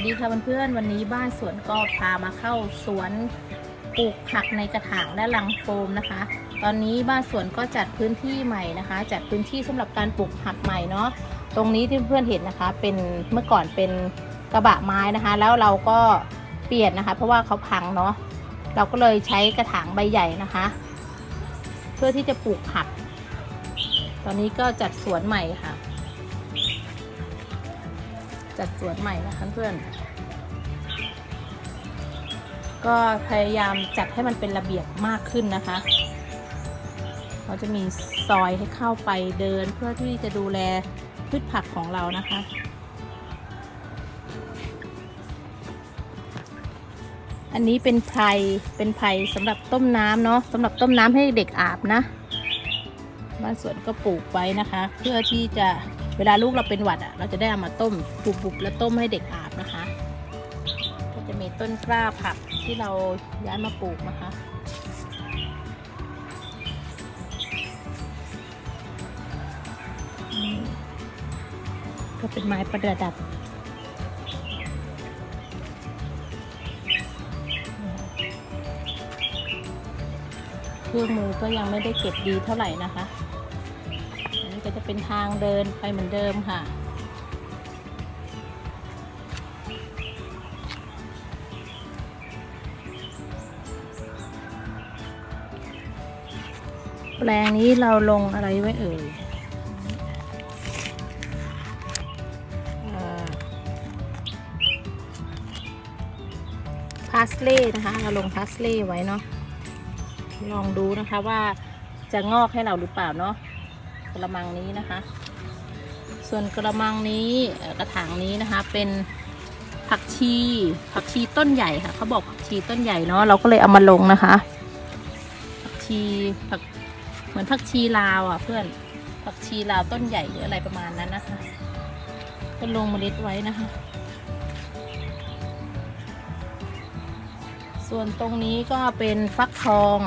วัสดีค่ะเพื่อนๆวันนี้บ้านสวนก็พามาเข้าสวนปลูกผักในกระถางและลังโฟมนะคะ ตอนนี้บ้านสวนก็จัดพื้นที่ใหม่นะคะ จัดพื้นที่สำหรับการปลูกผักใหม่เนาะตรงนี้ที่เพื่อนๆเห็นนะคะ เป็นเมื่อก่อนเป็นกระบะไม้นะคะ แล้วเราก็เปลี่ยนนะคะ เพราะว่าเขาพังเนาะเราก็เลยใช้กระถางใบใหญ่นะคะ เพื่อที่จะปลูกผัก ตอนนี้ก็จัดสวนใหม่ค่ะจัดสวนใหม่นะคะเพื่อน ก็พยายามจัดให้มันเป็นระเบียบมากขึ้นนะคะ เราจะมีซอยให้เข้าไปเดินเพื่อที่จะดูแลพืชผักของเรานะคะ อันนี้เป็นไพรเป็นไพรสำหรับต้มน้ำเนาะสำหรับต้มน้ำให้เด็กอาบนะบ้านสวนก็ปลูกไว้นะคะ เพื่อที่จะเวลาลูกเราเป็นหวัดอะ เราจะได้เอามาต้มบุบๆแล้วต้มให้เด็กอาบนะคะ ก็จะมีต้นกล้าผัก ที่เราย้ายมาปลูกนะคะ ก็เป็นไม้ประดับเครื่องมือก็ยังไม่ได้เก็บดีเท่าไหร่นะคะ อันนี้ก็จะเป็นทางเดินไปเหมือนเดิมค่ะ แปลงนี้เราลงอะไรไว้เอ่ยพาสเล่นะคะ เราลงพาสเล่ไว้เนาะ ลองดูนะคะว่าจะงอกให้เราหรือเปล่าเนาะกระมังนี้นะคะ ส่วนกระมังนี้กระถางนี้นะคะเป็นผักชีผักชีต้นใหญ่ค่ะเขาบอกผักชีต้นใหญ่เนาะเราก็เลยเอามาลงนะคะ ผักชีผัก เหมือนผักชีลาวอะเพื่อนผักชีลาวต้นใหญ่หรืออะไรประมาณนั้นนะคะ ก็ลงเมล็ดไว้นะคะ ส่วนตรงนี้ก็เป็นฟักทอง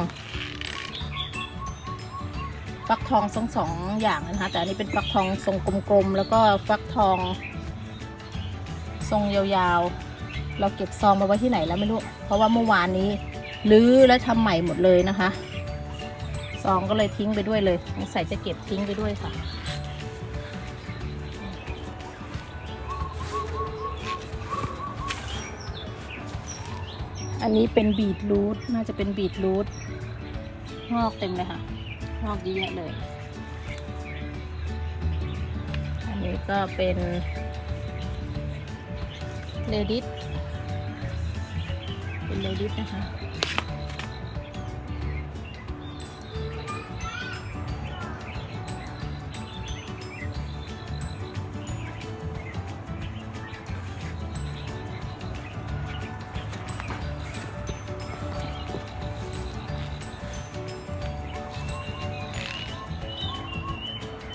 ฟักทองสองสองอย่างนะคะ แต่อันนี้เป็นฟักทองทรงกลมๆแล้วก็ฟักทอง ทรงยาวๆ เราเก็บซองมาไว้ที่ไหนแล้วไม่รู้ เพราะว่าเมื่อวานนี้รื้อและทำใหม่หมดเลยนะคะ ซองก็เลยทิ้งไปด้วยเลยสงสัยจะเก็บทิ้งไปด้วยค่ะอันนี้เป็นบีทรูทน่าจะเป็นบีทรูทงอกเต็มเลยค่ะ งอกเยอะแยะเลย อันนี้ก็เป็นเลดิสเป็นเลดิสนะคะ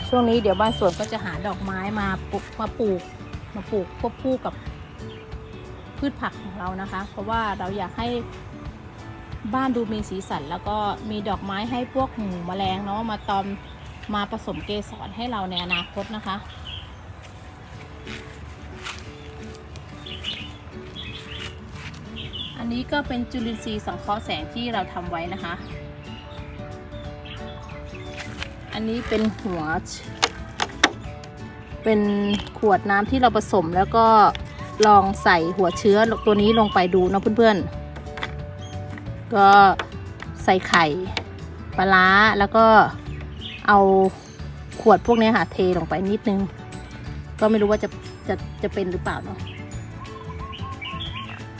ช่วงนี้เดี๋ยวบ้านสวนก็จะหาดอกไม้มาปลูกมาปลูกมาปลูกควบคู่กับพืชผักของเรานะคะ เพราะว่าเราอยากให้บ้านดูมีสีสัน แล้วก็มีดอกไม้ให้พวกหมูแมลงเนาะมาตอมมาผสมเกสรให้เราในอนาคตนะคะอันนี้ก็เป็นจุลินทรีย์สังเคราะห์แสงที่เราทำไว้นะคะ อันนี้เป็นหัว เป็นขวดน้ำที่เราผสมแล้วก็ลองใส่หัวเชื้อตัวนี้ลงไปดูเนาะเพื่อนๆ ก็ใส่ไข่ปลาร้าแล้วก็เอาขวดพวกนี้ค่ะเทลงไปนิดนึง ก็ไม่รู้ว่าจะจะจะเป็นหรือเปล่าเนาะ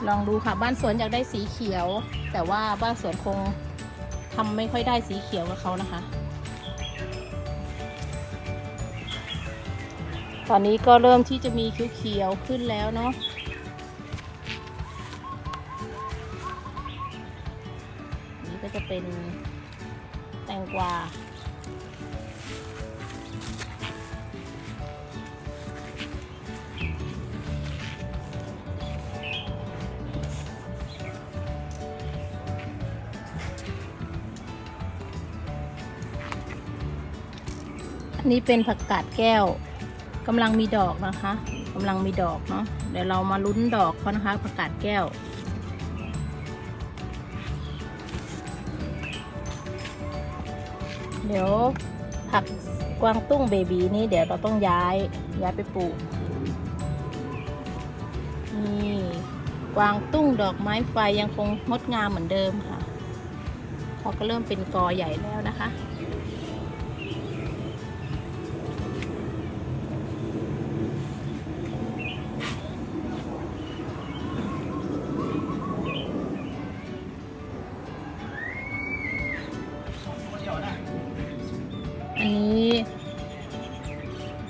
ลองดูค่ะบ้านสวนอยากได้สีเขียว แต่ว่าบ้านสวนคงทำไม่ค่อยได้สีเขียวกับเขานะคะ ตอนนี้ก็เริ่มที่จะมีเขียวๆขึ้นแล้วเนาะนี่ก็จะเป็นแตงกวาอันนี้เป็นผักกาดแก้ว กำลังมีดอกนะคะกำลังมีดอกเนาะเดี๋ยวเรามาลุ้นดอกเขานะคะผักกาดแก้ว เดี๋ยวผักกวางตุ้งเบบีนี้เดี๋ยวเราต้องย้ายย้ายไปปลูกนี่กวางตุ้งดอกไม้ไฟยังคงงดงามเหมือนเดิมค่ะเขาก็เริ่มเป็นกอใหญ่แล้วนะคะ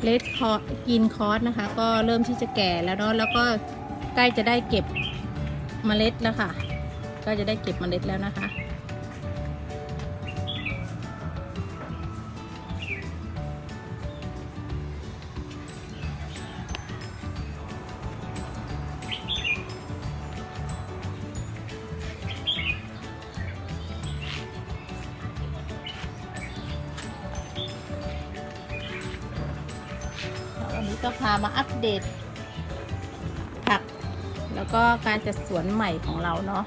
เลดคอกินคอสนะคะ ก็เริ่มที่จะแก่แล้วเนาะแล้วก็ใกล้จะได้เก็บเมล็ดแล้วค่ะ ก็จะได้เก็บเมล็ดแล้วนะคะี้ก็พามาอัปเดตผัก แล้วก็การจัดสวนใหม่ของเราเนาะ